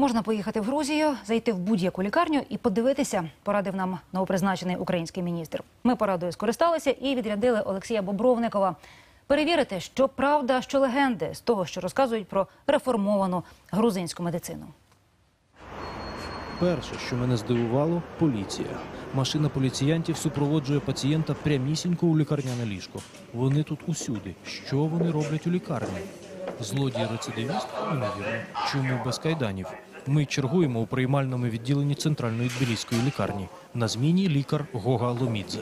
Можна поїхати в Грузію, зайти в будь-яку лікарню і подивитися, порадив нам новопризначений український міністр. Ми порадою скористалися і відрядили Олексія Бобровникова перевірити, що правда, що легенди з того, що розказують про реформовану грузинську медицину. Перше, що мене здивувало, поліція. Машина поліціянтів супроводжує пацієнта прямісінько у лікарняне ліжко. Вони тут усюди. Що вони роблять у лікарні? Злодій рецидивіст? Імовірно. Чому без кайданів? Ми чергуємо у приймальному відділенні центральної тбіліської лікарні. На зміні лікар Гога Ломідзе.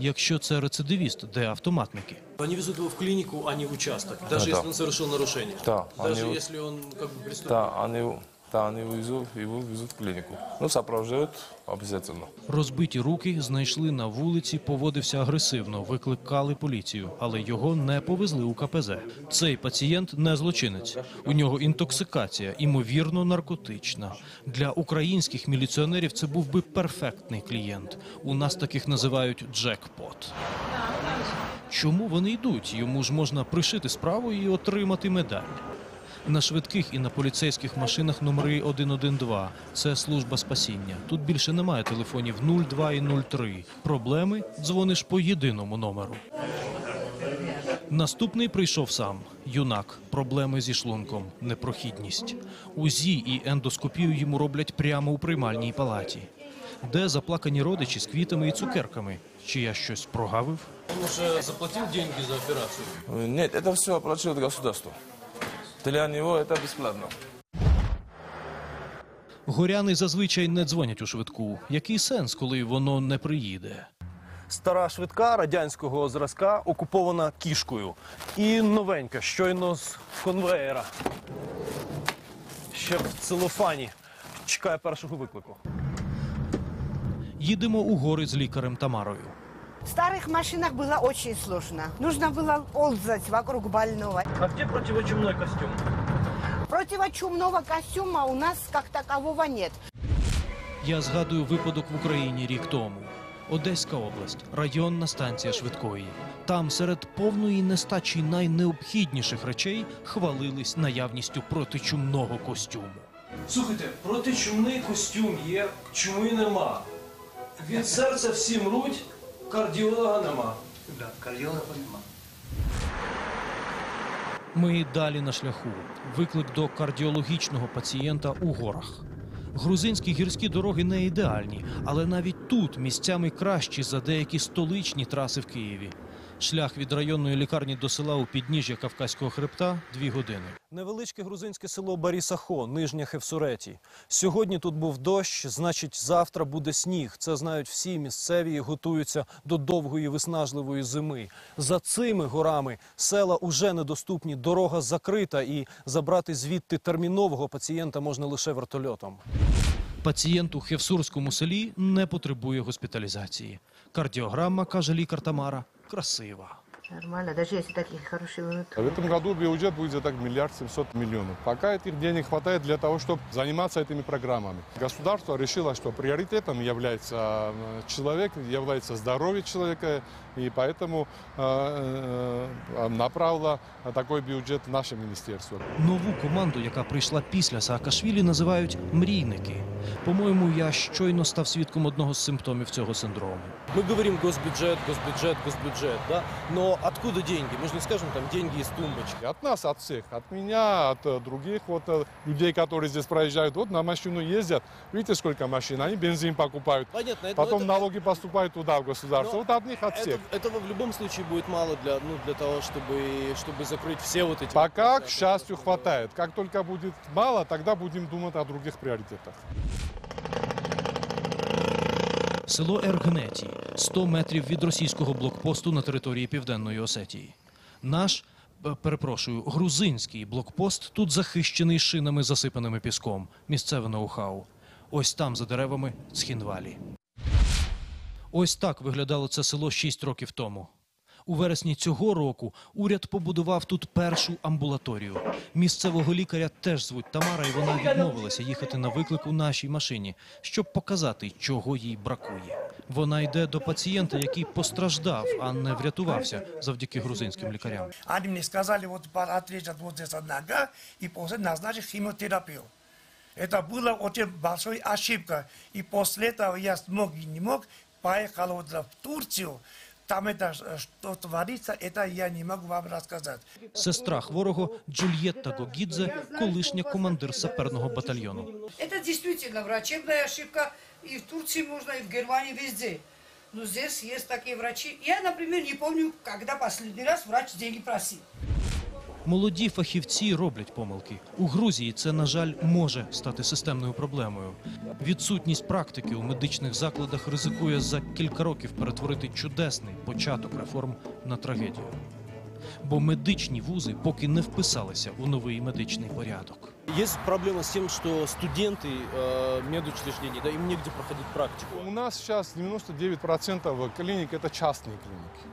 Якщо це рецидивіст, де автоматники? Они везут его в клинику, а не в участок, даже Да. если он совершил нарушение. Да, Даже они- если он как бы преступник. Да, они, да, они везут, его везут в клинику. Ну, сопровождают обязательно. Розбиті руки знайшли на вулиці, поводився агресивно, викликали поліцію, але його не повезли у КПЗ. Цей пацієнт не злочинець. У нього інтоксикація, імовірно, наркотична. Для українських міліціонерів це був би перфектний клієнт. У нас таких називають джекпот. Чому вони йдуть? Йому ж можна пришити справу і отримати медаль. На швидких і на поліцейських машинах номери 112. Це служба спасіння. Тут більше немає телефонів 02 і 03. Проблеми дзвониш по єдиному номеру. Наступний прийшов сам. Юнак. Проблеми зі шлунком. Непрохідність. УЗІ і ендоскопію йому роблять прямо у приймальній палаті. Де заплакані родичі з квітами і цукерками? Чи я щось прогавив? Он уже заплатил деньги за операцию. Э, Нет, это все оплачивает государство. Для него это бесплатно. Горяни зазвичай не дзвонять у швидку. Який сенс, коли воно не приїде? Стара швидка радянського зразка окупована кішкою. І новенька, щойно з конвеєра. Ще в целофані. Чекає першого виклику. Їдемо у гори з лікарем Тамарою. В старых машинах было очень сложно. Нужно было ползать вокруг больного. А де противочумний костюм? Противочумного костюма у нас как такового нет. Я згадую випадок в Україні рік тому. Одеська область, районна станція швидкої. Там серед повної нестачі найнеобхідніших речей хвалились наявністю протичумного костюму. Слухайте, протичумний костюм є, чуми нема. Від серця всі мруть, кардіолога нема. Кардіолога нема. Ми далі на шляху. Виклик до кардіологічного пацієнта у горах. Грузинські гірські дороги не ідеальні, але навіть тут місцями кращі за деякі столичні траси в Києві. Шлях від районної лікарні до села у підніжжя Кавказького хребта дві години. Невеличке грузинське село Барісахо, Нижня Хевсуреті. Сьогодні тут був дощ, значить, завтра буде сніг. Це знають всі місцеві і готуються до довгої виснажливої зими. За цими горами села уже недоступні, дорога закрита, і забрати звідти термінового пацієнта можна лише вертольотом. Пацієнт у Хевсурському селі не потребує госпіталізації. Кардіограма, каже лікар Тамара, красива. Нормально, даже если такие хорошие минуты. В этом году бюджет будет где-то миллиард семьсот миллионов. Пока этих денег хватает для того, чтобы заниматься этими программами. Государство решило, что приоритетом является э, человек, является здоровье человека, и поэтому э, э, направило такой бюджет в наше министерство. Нову команду, яка прийшла після Саакашвілі, називають мрійники. По-моєму, я щойно став свідком одного з симптомів цього синдрому. Мы говорим госбюджет, госбюджет, госбюджет, да? Но откуда деньги? Мы же не скажем там деньги из тумбочки. От нас, от всех, от меня, от э, других вот э, людей, которые здесь проезжают, вот на машину ездят. Видите, сколько машин? Они бензин покупают. Понятно, это, Потом это- налоги поступают туда, в государство. Но Вот от них, от всех. это- этого в любом случае будет мало для, ну, для того, чтобы, чтобы закрыть все вот эти... Пока, к счастью, хватает. Как только будет мало, тогда будем думать о других приоритетах. Село Ергнеті 100 метрів від російського блокпосту на території Південної Осетії. Наш, е, перепрошую, грузинський блокпост тут захищений шинами, засипаними піском. Місцеве ноу-хау. Ось там, за деревами, Схінвалі. Ось так виглядало це село 6 років тому. У вересні цього року уряд побудував тут першу амбулаторію. Місцевого лікаря теж звуть Тамара, і вона відмовилася їхати на виклик у нашій машині, щоб показати, чого їй бракує. Вона йде до пацієнта, який постраждав, а не врятувався завдяки грузинським лікарям. Они мне сказали, вот пора отрезать вот эта нога и после назначить химиотерапию. Это была очень большая ошибка. И после этого я смог и не мог, поехал вот в Турцию. Там это э, что творится, это я не могу вам рассказать. Сестра хворого Джульєтта Гогідзе, колишня командир саперного батальйону. Это действительно врачебная ошибка и в Турции можно, и в Германии, везде. Но здесь есть такие врачи. Я, например, не помню, когда последний раз врач деньги просил. Молоді фахівці роблять помилки. У Грузії це, на жаль, може стати системною проблемою. Відсутність практики у медичних закладах ризикує за кілька років перетворити чудесний початок реформ на трагедію. Бо медичні вузи поки не вписалися у новий медичний порядок. Есть проблема с тем, что студенты э, медучреждений, да, им негде проходить практику. У нас сейчас 99% клиник это частные клиники.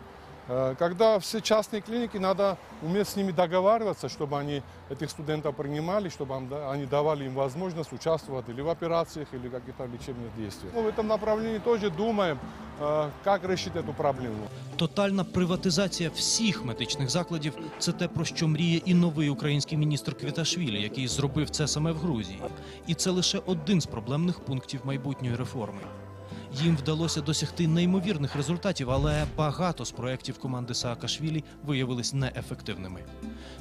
Э, Когда все частные клиники, надо уметь с ними договариваться, чтобы они этих студентов принимали, чтобы им да- они давали им возможность участвовать или в операциях, или в каких-то лечебных действиях. Ну, в этом направлении тоже думаем, э, как решить эту проблему. Тотальна приватизація всіх медичних закладів це те, про що мріє і новий український міністр Квіташвілі, який зробив це саме в Грузії. І це лише один з проблемних пунктів майбутньої реформи. Їм вдалося досягти неймовірних результатів, але багато з проєктів команди Саакашвілі виявились неефективними.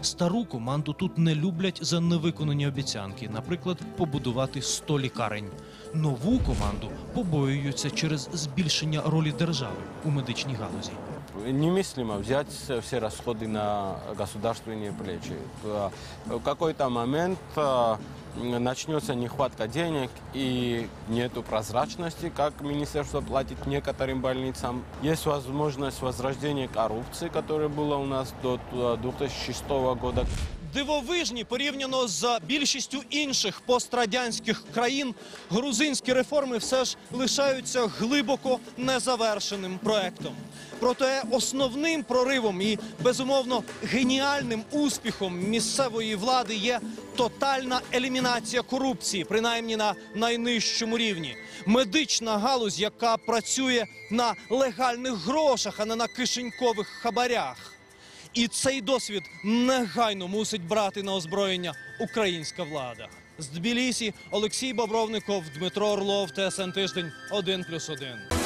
Стару команду тут не люблять за невиконані обіцянки, наприклад, побудувати 100 лікарень. Нову команду побоюються через збільшення ролі держави у медичній галузі. Немыслимо взять все расходы на государственные плечи. Э, В какой-то момент э, начнется нехватка денег и нету прозрачности, как министерство платит некоторым больницам. Есть возможность возрождения коррупции, которая была у нас до э, 2006 года. Дивовижні порівняно з більшістю інших пострадянських країн, грузинські реформи все ж лишаються глибоко незавершеним проектом. Проте основним проривом і безумовно геніальним успіхом місцевої влади є тотальна елімінація корупції, принаймні на найнижчому рівні. Медична галузь, яка працює на легальних грошах, а не на кишенькових хабарях. І цей досвід негайно мусить брати на озброєння українська влада. З Тбілісі Олексій Бобровников, Дмитро Орлов, ТСН Тиждень, 1+,1.